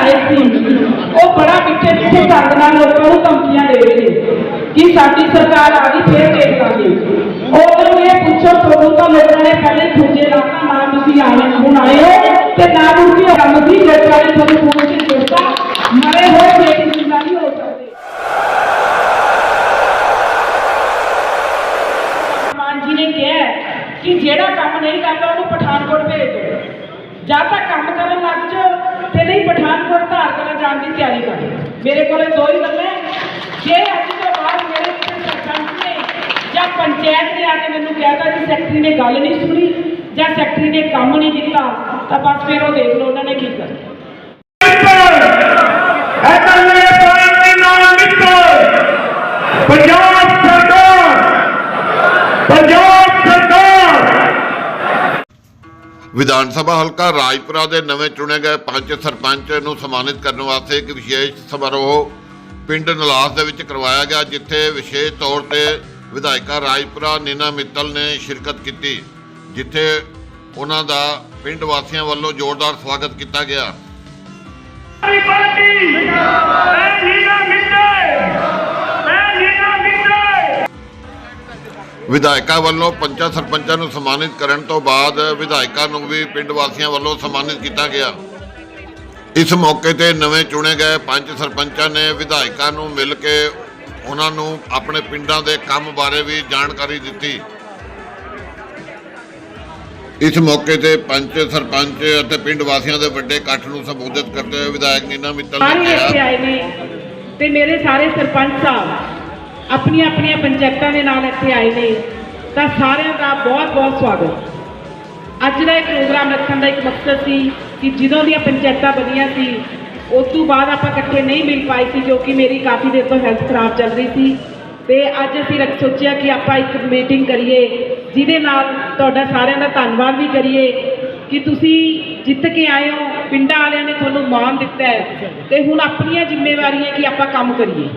ਚੜਾਏ ਸੀ। ਉਹ ਬੜਾ ਮਿੱਠੇ ਮਿੱਠੇ ਢੰਗ ਨਾਲ ਲੋਕਾਂ ਨੂੰ ਧਮਕੀਆਂ ਦੇ ਰਹੇ ਨੇ ਕਿ ਸਾਡੀ ਸਰਕਾਰ ਆ ਗਈ, ਫੇਰ ਦੇਖ ਲਾਂਗੇ। ਉਹਨਾਂ ਨੂੰ ਪੁੱਛੋ, ਤੁਹਾਨੂੰ ਤਾਂ ਲੋਕਾਂ ਨੇ ਪਹਿਲੇ ਹੀ ਲਾਤਾ ਨਾ ਤੁਸੀਂ ਆਏ, ਹੁਣ ਆਏ ਹੋ ਤੇ ਨਾ ਮੁੜ ਕੰਮ ਦੀ ਜੱਟਾਂ ਨੇ ਤੁਹਾਨੂੰ ਫੋਨ ਕੇ ਦਿੱਤਾ ਮਰੇ ਹੋਏ ਬੇਟੀ ਜਿੰਦਾ ਨਹੀਂ ਹੋ ਸਕਦੇ। ਮਾਨ ਜੀ ਨੇ ਕਿਹਾ ਕਿ ਜਿਹੜਾ ਕੰਮ ਨਹੀਂ ਕਰਦਾ, ਉਹਨੂੰ ਪਠਾਨਕੋਟ ਭੇਜ ਦਿਓ। ਜਾਂ ਤਾਂ ਕੰਮ ਕਰਨ ਲੱਗ ਜਾਓ ਤੇ ਨਹੀਂ, ਪਠਾਨਕੋਟ ਧਾਰ ਕਲਾ ਜਾਣ ਦੀ ਤਿਆਰੀ ਕਰ। ਮੇਰੇ ਕੋਲੇ ਦੋ ਹੀ ਗੱਲਾਂ ਜੇ ਅੱਜ ਤੋਂ ਬਾਅਦ ਮੇਰੇ ਸਰਪੰਚ ਨੇ ਜਾਂ ਪੰਚਾਇਤ ਨੇ ਆ ਕੇ ਮੈਨੂੰ ਕਹਿਤਾ ਕਿ ਸੈਕਟਰੀ ਨੇ ਗੱਲ ਨਹੀਂ ਸੁਣੀ ਜਾਂ ਸੈਕਟਰੀ ਨੇ ਕੰਮ ਨਹੀਂ ਕੀਤਾ, ਤਾਂ ਬਸ ਫਿਰ ਉਹ ਦੇਖ ਲਓ ਉਹਨਾਂ ਨੇ ਕੀ ਕਰਨਾ ਐਮਐਲਏ ਪਾਰਟੀ ਨਾਲ ਨਿਕਲ ਪੰਜਾਬ ਸਰਕਾਰ ਪੰਜਾਬ ਸਰਕਾਰ ਵਿਧਾਨ ਸਭਾ ਹਲਕਾ ਰਾਜਪੁਰਾ ਦੇ ਨਵੇਂ ਚੁਣੇ ਗਏ ਪੰਚ ਸਰਪੰਚ ਨੂੰ ਸਨਮਾਨਿਤ ਕਰਨ ਵਾਸਤੇ ਇੱਕ ਵਿਸ਼ੇਸ਼ ਸਮਾਰੋਹ ਪਿੰਡ ਨਲਾਸ ਦੇ ਵਿੱਚ ਕਰਵਾਇਆ ਗਿਆ, ਜਿੱਥੇ ਵਿਸ਼ੇਸ਼ ਤੌਰ ਤੇ ਵਿਧਾਇਕਾ ਰਾਜਪੁਰਾ ਨੀਨਾ ਮਿੱਤਲ ਨੇ ਸ਼ਿਰਕਤ ਕੀਤੀ, ਜਿੱਥੇ ਉਹਨਾਂ ਦਾ ਪਿੰਡ ਵਾਸੀਆਂ ਵੱਲੋਂ ਜ਼ੋਰਦਾਰ ਸਵਾਗਤ ਕੀਤਾ ਗਿਆ। ਵਿਧਾਇਕਾ ਵੱਲੋਂ ਪੰਚਾਂ ਸਰਪੰਚਾਂ ਨੂੰ ਸਨਮਾਨਿਤ ਕਰਨ ਤੋਂ ਬਾਅਦ ਵਿਧਾਇਕਾ ਨੂੰ ਵੀ ਪਿੰਡ ਵਾਸੀਆਂ ਵੱਲੋਂ ਸਨਮਾਨਿਤ ਕੀਤਾ ਗਿਆ। ਇਸ ਮੌਕੇ ਤੇ ਨਵੇਂ ਚੁਣੇ ਗਏ ਪੰਜ ਸਰਪੰਚਾਂ ਨੇ ਵਿਧਾਇਕਾ ਨੂੰ ਮਿਲ ਕੇ ਉਹਨਾਂ ਨੂੰ ਆਪਣੇ ਪਿੰਡਾਂ ਦੇ ਕੰਮ ਬਾਰੇ ਵੀ ਜਾਣਕਾਰੀ ਦਿੱਤੀ। ਇਸ ਮੌਕੇ ਤੇ ਪੰਚ ਸਰਪੰਚ ਅਤੇ ਪਿੰਡ ਵਾਸੀਆਂ ਦੇ ਵੱਡੇ ਇਕੱਠ ਨੂੰ ਸੰਬੋਧਿਤ ਕਰਦੇ ਹੋਏ ਵਿਧਾਇਕ ਨੀਨਾ ਮਿੱਤਲ ਨੇ ਕਿਹਾ। ਤੇ ਮੇਰੇ ਸਾਰੇ ਸਰਪੰਚ ਸਾਹਿਬ ਆਪਣੀਆਂ ਆਪਣੀਆਂ ਪੰਚਾਇਤਾਂ ਦੇ ਨਾਲ ਇੱਥੇ ਆਏ ਨੇ, ਤਾਂ ਸਾਰਿਆਂ ਦਾ ਬਹੁਤ ਬਹੁਤ ਸਵਾਗਤ। ਅੱਜ ਦਾ ਇਹ ਪ੍ਰੋਗਰਾਮ ਰੱਖਣ ਦਾ ਇੱਕ ਮਕਸਦ ਸੀ ਕਿ ਜਦੋਂ ਦੀਆਂ ਪੰਚਾਇਤਾਂ ਬਣੀਆਂ ਸੀ, ਉਸ ਤੋਂ ਬਾਅਦ ਆਪਾਂ ਇਕੱਠੇ ਨਹੀਂ ਮਿਲ ਪਾਏ ਸੀ, ਜੋ ਕਿ ਮੇਰੀ ਕਾਫੀ ਦੇਰ ਤੋਂ ਹੈਲਥ ਖਰਾਬ ਚੱਲ ਰਹੀ ਸੀ। ਤੇ ਅੱਜ ਅਸੀਂ ਰੱਖ ਸੋਚਿਆ ਕਿ ਆਪਾਂ ਇੱਕ ਮੀਟਿੰਗ ਕਰੀਏ, ਜਿਹਦੇ ਨਾਲ ਤੁਹਾਡਾ ਸਾਰਿਆਂ ਦਾ ਧੰਨਵਾਦ ਵੀ ਕਰੀਏ ਕਿ ਤੁਸੀਂ ਜਿੱਤ ਕੇ ਆਏ ਹੋ। ਪਿੰਡਾਂ ਵਾਲਿਆਂ ਨੇ ਤੁਹਾਨੂੰ ਮਾਣ ਦਿੱਤਾ ਹੈ। ਤੇ ਹੁਣ ਆਪਣੀਆਂ ਜ਼ਿੰਮੇਵਾਰੀਆਂ ਕਿ ਆਪਾਂ ਕੰਮ ਕਰੀਏ।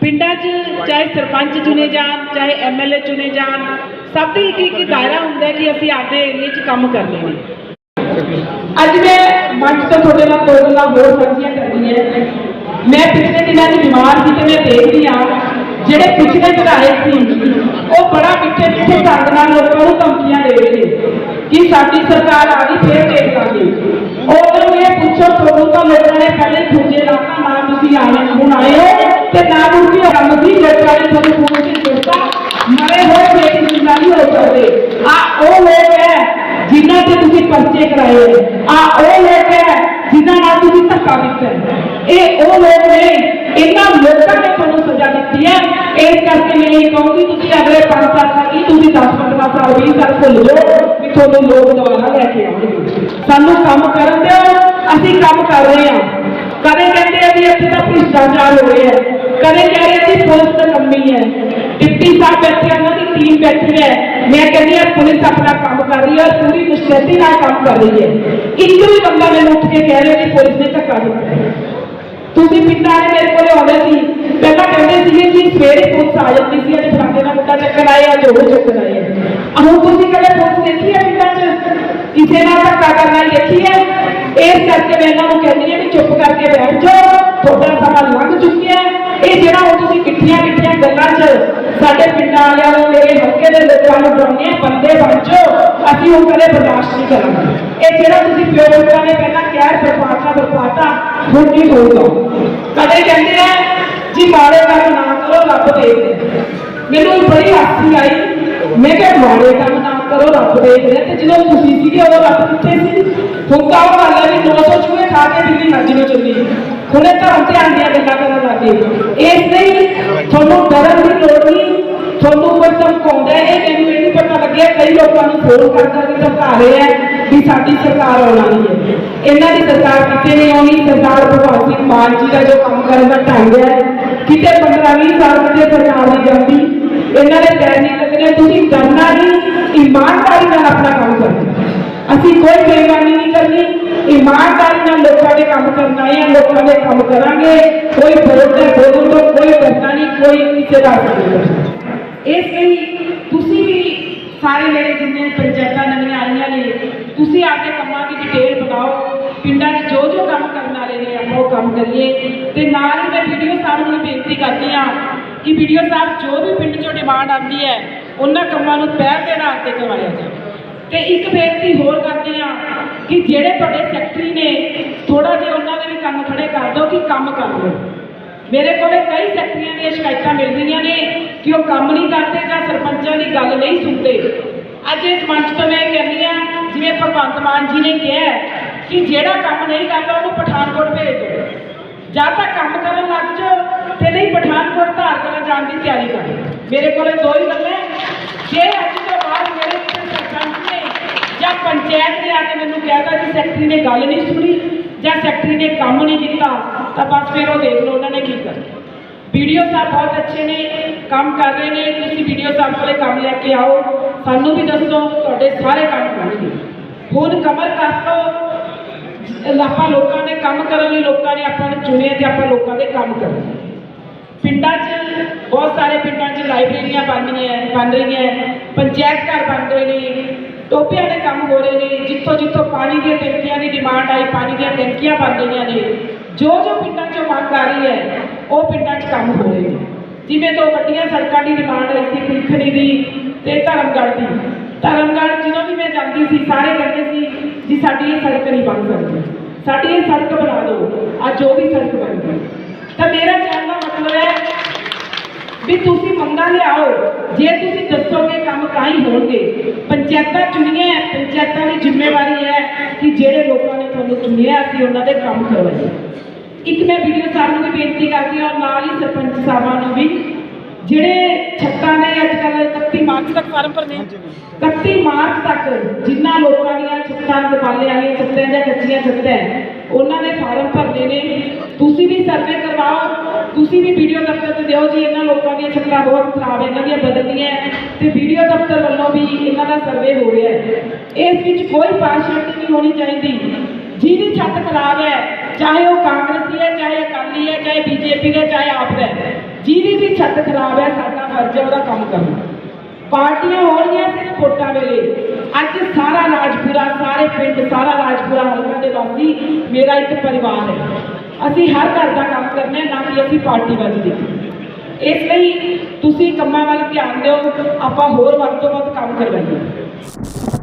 ਪਿੰਡਾਂ 'ਚ ਚਾਹੇ ਸਰਪੰਚ ਚੁਣੇ ਜਾਣ, ਚਾਹੇ ਐਮਐਲਏ ਚੁਣੇ ਜਾਣ, ਸਭ ਦੀ ਇੱਕ ਇੱਕ ਦਾਇਰਾ ਹੁੰਦਾ ਕਿ ਅਸੀਂ ਆਪਦੇ ਏਰੀਏ 'ਚ ਕੰਮ ਕਰਨੇ ਨੇ ਅੱਜ ਮੈਂ ਮੰਚ ਤੋਂ ਤੁਹਾਡੇ ਨਾਲ ਦੋ ਗੱਲਾਂ ਹੋਰ ਸਾਂਝੀਆਂ ਕਰਨੀਆਂ ਮੈਂ ਪਿਛਲੇ ਦਿਨਾਂ 'ਚ ਬਿਮਾਰ ਸੀ ਤੇ ਮੈਂ ਦੇਖਦੀ ਆ, ਜਿਹੜੇ ਪਿਛਲੇ ਵਿਧਾਇਕ ਸੀ, ਉਹ ਬੜਾ ਮਿੱਠੇ ਮਿੱਠੇ ਢੰਗ ਨਾਲ ਲੋਕਾਂ ਨੂੰ ਧਮਕੀਆਂ ਦੇ ਰਹੇ ਨੇ ਕਿ ਸਾਡੀ ਸਰਕਾਰ ਆ ਗਈ, ਫੇਰ ਦੇਖ ਲਾਂਗੇ ਉਹਨਾਂ ਨੂੰ ਇਹ ਪੁੱਛੋ, ਤੁਹਾਨੂੰ ਤਾਂ ਲੋਕਾਂ ਨੇ ਪਹਿਲੇ ਹੀ ਲਾਤਾ, ਨਾ ਤੁਸੀਂ ਆਏ, ਹੁਣ ਆਏ ਹੋ। ਤੇ ਨਾ ਮੁੜ ਕੇ ਕੰਮ ਦੀ ਜੱਟਾਂ ਨੇ ਤੁਹਾਨੂੰ ਫੋਨ ਕੇ ਦਿੱਤਾ ਮਰੇ ਹੋਏ ਬੇਟੀ ਜਿੰਦਾ ਨਹੀਂ ਹੋ ਸਕਦੇ ਆ ਉਹ ਲੋਕ ਹੈ ਜਿਨ੍ਹਾਂ ਤੇ ਤੁਸੀਂ ਪਰਚੇ ਕਰਾਏ ਆ ਉਹ ਲੋਕ ਹੈ ਜਿਨ੍ਹਾਂ ਨਾਲ ਤੁਸੀਂ ਧੱਕਾ ਕੀਤਾ ਹੈ। ਇਹ ਉਹ ਲੋਕ ਨੇ ਇਹਨਾਂ ਲੋਕਾਂ ਨੇ ਤੁਹਾਨੂੰ ਸਜ਼ਾ ਦਿੱਤੀ ਹੈ ਇਸ ਕਰਕੇ ਮੈਂ ਇਹ ਕਹੂੰਗੀ ਤੁਸੀਂ ਅਗਲੇ 5 ਸਾਲ ਤੱਕ ਹੀ ਤੁਸੀਂ 10 15 ਸਾਲ 20 ਸਾਲ ਭੁੱਲ ਜਾਓ ਵੀ ਤੁਹਾਨੂੰ ਲੋਕ ਦੁਬਾਰਾ ਲੈ ਕੇ ਆਉਣਗੇ ਸਾਨੂੰ ਕੰਮ ਕਰਨ ਦਿਓ ਅਸੀਂ ਕੰਮ ਕਰ ਰਹੇ ਹਾਂ ਕਦੇ ਕਹਿੰਦੇ ਆ ਵੀ ਇੱਥੇ ਤਾਂ ਭ੍ਰਿਸ਼ਟਾਚਾਰ ਹੋ ਰਿਹਾ ਹੈ ਕਦੇ ਕਹਿ ਰਹੇ ਸੀ ਪੁਲਿਸ ਦਾ ਕੰਮੀ ਹੈ ਡਿਪਟੀ ਸਾਹਿਬ ਬੈਠੇ ਉਹਨਾਂ ਦੀ ਟੀਮ ਬੈਠੀ ਹੈ ਮੈਂ ਕਹਿੰਦੀ ਹਾਂ ਪੁਲਿਸ ਆਪਣਾ ਕੰਮ ਕਰ ਰਹੀ ਹੈ ਔਰ ਪੂਰੀ ਮੁਸ਼ਤੈਦੀ ਨਾਲ ਕੰਮ ਕਰ ਰਹੀ ਹੈ ਇੱਕ ਵੀ ਬੰਦਾ ਮੈਨੂੰ ਉੱਠ ਕੇ ਕਹਿ ਰਿਹਾ ਕਿ ਪੁਲਿਸ ਨੇ ਧੱਕਾ ਦਿੱਤਾ ਹੈ। ਤੁਸੀਂ ਪਿੰਡਾਂ ਵਾਲੇ ਮੇਰੇ ਕੋਲੇ ਆਉਂਦੇ ਸੀ ਪਹਿਲਾਂ ਕਹਿੰਦੇ ਸੀਗੇ ਕਿ ਸਵੇਰੇ ਪੁਲਿਸ ਆ ਜਾਂਦੀ ਸੀ ਅੱਜ ਫਲਾਣੇ ਦਾ ਮੁੰਡਾ ਚੱਕਣ ਆਏ ਅੱਜ ਉਹ ਚੱਕਣ ਆਏ ਆ। ਆਹ ਹੁਣ ਤੁਸੀਂ ਕਦੇ ਪੁਲਿਸ ਦੇਖੀ ਹੈ ਪਿੰਡਾਂ 'ਚ? ਕਿਸੇ ਨਾਲ ਧੱਕਾ ਕਰਨਾ ਦੇਖੀ ਹੈ? ਇਸ ਕਰਕੇ ਮੈਂ ਇਹਨਾਂ ਨੂੰ ਕਹਿੰਦੀ ਹਾਂ ਵੀ ਚੁੱਪ ਕਰਕੇ ਬੈਠ ਜਾਓ, ਤੁਹਾਡਾ ਸਮਾਂ ਲੰਘ ਚੁੱਕਿਆ ਇਹ ਜਿਹੜਾ ਹੁਣ ਤੁਸੀਂ ਕਿੱਠੀਆਂ ਕਿੱਠੀਆਂ ਗੱਲਾਂ 'ਚ ਸਾਡੇ ਪਿੰਡਾਂ ਵਾਲਿਆਂ ਨੂੰ ਮੇਰੇ ਹਲਕੇ ਦੇ ਲੋਕਾਂ ਨੂੰ ਡਰਾਉਂਦੇ ਆ, ਬੰਦੇ ਬਣ ਜਾਓ, ਅਸੀਂ ਉਹ ਕਦੇ ਬਰਦਾਸ਼ਤ ਨਹੀਂ ਕਰਾਂਗੇ। ਇਹ ਜਿਹੜਾ ਤੁਸੀਂ ਪਿਓ ਲੋਕਾਂ ਨੇ ਪਹਿਲਾਂ ਕਹਿਰ ਬਰਪਾਤਾ ਬਰਪਾਤਾ, ਹੁਣ ਨਹੀਂ ਹੋਊਗਾ। ਕਦੇ ਕਹਿੰਦੇ ਆ, ਜੀ ਮਾੜੇ ਕੰਮ ਨਾ ਕਰੋ, ਰੱਬ ਦੇ ਮੈਨੂੰ ਬੜੀ ਹਾਸੀ ਆਈ ਮੈਂ ਕਿਹਾ ਮਾੜੇ ਕੰਮ ਨਾ ਕਰੋ, ਰੱਬ ਦੇ ਤੇ ਜਦੋਂ ਤੁਸੀਂ ਸੀਗੇ ਉਦੋਂ ਰੱਬ ਕਿੱਥੇ ਸੀ? ਹੁਣ ਤਾਂ ਉਹ ਗੱਲ ਹੈ ਵੀ 900 ਚੂਹੇ ਖਾ ਕੇ ਦਿੱਲੀ ਨੱਜ ਨੂੰ ਚੱਲੀ। ਹੁਣੇ ਧਰਮ ਧਿਆਨ ਦੀਆਂ ਗੱਲਾਂ ਕਰਨ ਲੱਗੇ ਇਸ ਲਈ ਤੁਹਾਨੂੰ ਡਰਨ ਦੀ ਲੋੜ ਨਹੀਂ, ਤੁਹਾਨੂੰ ਕੋਈ ਧਮਕਾਉਂਦਾ ਇਹ ਮੈਨੂੰ ਇਹ ਨਹੀਂ ਪਤਾ ਲੱਗਿਆ, ਕਈ ਲੋਕਾਂ ਨੂੰ ਫੋਨ ਕਰ ਕਰਕੇ ਧਮਕਾ ਰਹੇ ਹੈ ਵੀ ਸਾਡੀ ਸਰਕਾਰ ਆਉਣਾ ਨਹੀਂ ਹੈ। ਇਹਨਾਂ ਦੀ ਸਰਕਾਰ ਕਿਤੇ ਨਹੀਂ ਆਉਣੀ ਸਰਦਾਰ ਭਗਵੰਤ ਸਿੰਘ ਮਾਨ ਜੀ ਦਾ ਜੋ ਕੰਮ ਕਰਨ ਦਾ ਢੰਗ ਹੈ। ਕਿਤੇ 15 20 ਸਾਲ ਕਿਤੇ ਸਰਕਾਰ ਨਹੀਂ ਜਾਂਦੀ। ਇਹਨਾਂ ਦੇ ਪੈਰ ਨਹੀਂ ਲੱਗਣੇ ਤੁਸੀਂ ਡਰਨਾ ਇਮਾਨਦਾਰੀ ਨਾਲ ਆਪਣਾ ਕੰਮ ਕਰਨਾ। ਅਸੀਂ ਕੋਈ ਬੇਈਮਾਨੀ ਨਹੀਂ ਕਰਨੀ। ਇਮਾਨਦਾਰੀ ਨਾਲ ਲੋਕਾਂ ਦੇ ਕੰਮ ਕਰਨਾ ਹੈ, ਲੋਕਾਂ ਦੇ ਕੰਮ ਕਰਾਂਗੇ। ਕੋਈ ਬੋਲਦਾ ਬੋਲਣ ਤੋਂ, ਕੋਈ ਡਰਨਾ ਨਹੀਂ, ਕੋਈ ਕਿਸੇ ਦਾ ਨਹੀਂ ਇਸ ਲਈ ਤੁਸੀਂ ਵੀ ਸਾਰੇ ਮੇਰੇ ਜਿੰਨੇ ਪੰਚਾਇਤਾਂ ਨਵੀਆਂ ਆਈਆਂ ਨੇ, ਤੁਸੀਂ ਆਪਣੇ ਕੰਮਾਂ ਦੀ ਡਿਟੇਲ ਬਣਾਓ। ਪਿੰਡਾਂ 'ਚ ਜੋ ਜੋ ਕੰਮ ਕਰਨ ਵਾਲੇ ਨੇ, ਆਪਾਂ ਉਹ ਕੰਮ ਕਰੀਏ। ਤੇ ਨਾਲ ਹੀ ਮੈਂ ਵੀਡੀਓ ਸਾਹਿਬ ਨੂੰ ਵੀ ਬੇਨਤੀ ਕਰਦੀ ਹਾਂ ਕਿ ਵੀਡੀਓ ਸਾਹਿਬ ਜੋ ਵੀ ਪਿੰਡ 'ਚੋਂ ਡਿਮਾਂਡ ਆਉਂਦੀ ਹੈ ਉਹਨਾਂ ਕੰਮਾਂ ਨੂੰ ਪਹਿਲ ਦੇ ਆਧਾਰ ਤੇ ਕਰਵਾਇਆ ਜਾਵੇ। ਤੇ ਇੱਕ ਬੇਨਤੀ ਹੋਰ ਕਰਦੀ ਹਾਂ ਕਿ ਜਿਹੜੇ ਤੁਹਾਡੇ ਸੈਕਟਰੀ ਨੇ ਥੋੜਾ ਜਿਹਾ ਉਹਨਾਂ ਦੇ ਵੀ ਕੰਮ ਖੜੇ ਕਰ ਦਿਓ ਕਿ ਕੰਮ ਕਰ ਲਓ। ਮੇਰੇ ਕੋਲੇ ਕਈ ਸੈਕਟਰੀਆਂ ਦੀਆਂ ਸ਼ਿਕਾਇਤਾਂ ਮਿਲਦੀਆਂ ਨੇ ਕਿ ਉਹ ਕੰਮ ਨਹੀਂ ਕਰਦੇ ਜਾਂ ਸਰਪੰਚਾਂ ਦੀ ਗੱਲ ਨਹੀਂ ਸੁਣਦੇ। ਅੱਜ ਇਸ ਮੰਚ ਤੋਂ ਮੈਂ ਇਹ ਕਹਿੰਦੀ ਹਾਂ, ਜਿਵੇਂ ਭਗਵੰਤ ਮਾਨ ਜੀ ਨੇ ਕਿਹਾ ਕਿ ਜਿਹੜਾ ਕੰਮ ਨਹੀਂ ਕਰਦਾ ਉਹਨੂੰ ਪਠਾਨਕੋਟ ਭੇਜ ਦਿਓ। ਜਾਂ ਤਾਂ ਕੰਮ ਕਰਨ ਲੱਗ ਜਾਓ ਤੇ ਨਹੀਂ ਪਠਾਨਕੋਟ ਧਾਰ ਕਰਨ ਜਾਣ ਦੀ ਤਿਆਰੀ ਕਰੋ ਮੇਰੇ ਕੋਲੇ ਦੋ ਹੀ ਗੱਲਾਂ ਜੇ ਅੱਜ ਤੋਂ ਬਾਅਦ ਮੇਰੇ ਸਰਪੰਚ ਨੇ ਜਾਂ ਪੰਚਾਇਤ ਨੇ ਆ ਕੇ ਮੈਨੂੰ ਕਹਿਤਾ ਕਿ ਸੈਕਟਰੀ ਨੇ ਗੱਲ ਨਹੀਂ ਸੁਣੀ ਜਾਂ ਸੈਕਟਰੀ ਨੇ ਕੰਮ ਨਹੀਂ ਕੀਤਾ, ਤਾਂ ਬਸ ਫਿਰ ਉਹ ਦੇਖ ਲਓ ਉਹਨਾਂ ਨੇ ਕੀ ਕਰਨਾ। ਵੀਡੀਓ ਸਾਹਿਬ ਬਹੁਤ ਅੱਛੇ ਨੇ, ਕੰਮ ਕਰ ਰਹੇ ਨੇ, ਤੁਸੀਂ ਵੀਡੀਓ ਸਾਹਿਬ ਕੋਲੇ ਕੰਮ ਲੈ ਕੇ ਆਓ, ਸਾਨੂੰ ਵੀ ਦੱਸੋ, ਤੁਹਾਡੇ ਸਾਰੇ ਕੰਮ ਕਰਨਗੇ ਹੁਣ ਕਮਰ ਕੱਸ ਲਓ। ਆਪਾਂ ਲੋਕਾਂ ਦੇ ਕੰਮ ਕਰਨ ਲਈ ਲੋਕਾਂ ਨੇ ਆਪਾਂ ਨੂੰ ਚੁਣਿਆ ਤੇ ਆਪਾਂ ਲੋਕਾਂ ਦੇ ਕੰਮ ਕਰਨਾ ਪਿੰਡਾਂ 'ਚ, ਬਹੁਤ ਸਾਰੇ ਪਿੰਡਾਂ 'ਚ ਲਾਇਬ੍ਰੇਰੀਆਂ ਬਣ ਰਹੀਆਂ ਬਣ ਰਹੀਆਂ ਪੰਚਾਇਤ ਘਰ ਬਣ ਰਹੇ ਨੇ, ਟੋਪਿਆਂ ਦੇ ਕੰਮ ਹੋ ਰਹੇ ਨੇ, ਜਿੱਥੋਂ ਜਿੱਥੋਂ ਪਾਣੀ ਦੀਆਂ ਟੈਂਕੀਆਂ ਦੀ ਡਿਮਾਂਡ ਆਈ, ਪਾਣੀ ਦੀਆਂ ਟੈਂਕੀਆਂ ਬਣ ਰਹੀਆਂ ਨੇ, ਜੋ ਜੋ ਪਿੰਡਾਂ 'ਚੋਂ ਮੰਗ ਆ ਰਹੀ ਹੈ, ਉਹ ਪਿੰਡਾਂ 'ਚ ਕੰਮ ਹੋ ਰਹੇ ਨੇ। ਜਿਵੇਂ ਦੋ ਵੱਡੀਆਂ ਸੜਕਾਂ ਦੀ ਡਿਮਾਂਡ ਆਈ ਸੀ ਪਿੰਖਣੀ ਦੀ ਤੇ ਧਰਮਗੜ੍ਹ ਦੀ। ਧਰਮਗੜ੍ਹ ਜਦੋਂ ਵੀ ਮੈਂ ਜਾਂਦੀ ਸੀ, ਸਾਰੇ ਕਹਿੰਦੇ ਸੀ ਜੀ, ਸਾਡੀ ਇਹ ਸੜਕ ਨਹੀਂ ਬਣ ਸਕਦੀ। ਸਾਡੀ ਇਹ ਸੜਕ ਬਣਾ ਦਿਓ, ਅੱਜ ਉਹ ਵੀ ਸੜਕ ਬਣ ਗਈ। ਤਾਂ ਮੇਰਾ ਕਹਿਣ ਦਾ ਮਤਲਬ ਹੈ ਵੀ ਤੁਸੀਂ ਮੰਗਾ ਲਿਆਓ। ਜੇ ਤੁਸੀਂ ਦੱਸੋਗੇ ਕੰਮ ਤਾਂ ਹੀ ਹੋਣਗੇ। ਪੰਚਾਇਤਾਂ ਚੁਣੀਆਂ ਹੈ, ਪੰਚਾਇਤਾਂ ਦੀ ਜ਼ਿੰਮੇਵਾਰੀ ਹੈ ਕਿ ਜਿਹੜੇ ਲੋਕਾਂ ਨੇ ਤੁਹਾਨੂੰ ਚੁਣਿਆ ਅਸੀਂ ਉਹਨਾਂ ਦੇ ਕੰਮ ਕਰਵਾਈਏ। ਇੱਕ ਮੈਂ ਵੀਡੀਓ ਸਾਹਿਬ ਨੂੰ ਵੀ ਬੇਨਤੀ ਕਰਦੀ ਹਾਂ ਔਰ ਨਾਲ ਹੀ ਸਰਪੰਚ ਸਾਹਿਬਾਂ ਨੂੰ ਵੀ। ਜਿਹੜੇ ਛੱਤਾਂ ਨੇ ਅੱਜ ਕੱਲ੍ਹ 31 ਮਾਰਚ ਤੱਕ ਫਾਰਮ ਭਰਨੇ। 31 ਮਾਰਚ ਤੱਕ ਜਿਨ੍ਹਾਂ ਲੋਕਾਂ ਦੀਆਂ ਛੱਤਾਂ ਦਿਵਾਲੇ ਵਾਲੀਆਂ ਛੱਤਾਂ ਜਾਂ ਕੱਚੀਆਂ ਛੱਤਾਂ ਉਹਨਾਂ ਦੇ ਫਾਰਮ ਭਰਨੇ ਨੇ। ਤੁਸੀਂ ਵੀ ਸਰਵੇ ਕਰਵਾਓ। ਤੁਸੀਂ ਵੀ ਵੀਡੀਓ ਦਫ਼ਤਰ 'ਤੇ ਦਿਓ ਜੀ, ਇਹਨਾਂ ਲੋਕਾਂ ਦੀਆਂ ਛੱਤਾਂ ਬਹੁਤ ਖਰਾਬ ਇਹਨਾਂ ਦੀਆਂ ਬਦਲਣੀਆਂ ਹੈ ਤੇ ਵੀਡੀਓ ਦਫ਼ਤਰ ਵੱਲੋਂ ਵੀ ਇਹਨਾਂ ਦਾ ਸਰਵੇ ਹੋ ਰਿਹਾ ਹੈ। ਇਸ ਵਿੱਚ ਕੋਈ ਪਾਰਸ਼ਲਟੀ ਨਹੀਂ ਹੋਣੀ ਚਾਹੀਦੀ। ਜਿਹਦੀ ਛੱਤ ਖਰਾਬ ਹੈ, ਚਾਹੇ ਉਹ ਕਾਂਗਰਸੀ ਹੈ, ਚਾਹੇ ਅਕਾਲੀ ਹੈ, ਚਾਹੇ ਬੀਜੇਪੀ ਦਾ, ਚਾਹੇ ਆਪ ਹੈ ਜਿਹਦੀ ਵੀ ਛੱਤ ਖਰਾਬ ਹੈ, ਸਾਡਾ ਫਰਜ਼ ਹੈ ਉਹਦਾ ਕੰਮ ਕਰਨਾ। ਪਾਰਟੀਆਂ ਹੋਣਗੀਆਂ ਸਿਰਫ ਵੋਟਾਂ ਵੇਲੇ। ਅੱਜ ਸਾਰਾ ਰਾਜਪੁਰਾ, ਸਾਰੇ ਪਿੰਡ, ਸਾਰਾ ਰਾਜਪੁਰਾ ਹਲਕਾ ਦੇ ਵਾਸੀ, ਮੇਰਾ ਇੱਕ ਪਰਿਵਾਰ ਹੈ। ਅਸੀਂ ਹਰ ਘਰ ਦਾ ਕੰਮ ਕਰਨਾ ਹੈ ਨਾ ਕਿ ਅਸੀਂ ਪਾਰਟੀਬਾਜ਼ੀ ਦੇਖਣੀ ਇਸ ਲਈ ਤੁਸੀਂ ਕੰਮਾਂ ਵੱਲ ਧਿਆਨ ਦਿਓ, ਆਪਾਂ ਹੋਰ ਵੱਧ ਤੋਂ ਵੱਧ ਕੰਮ ਕਰਵਾਈਏ।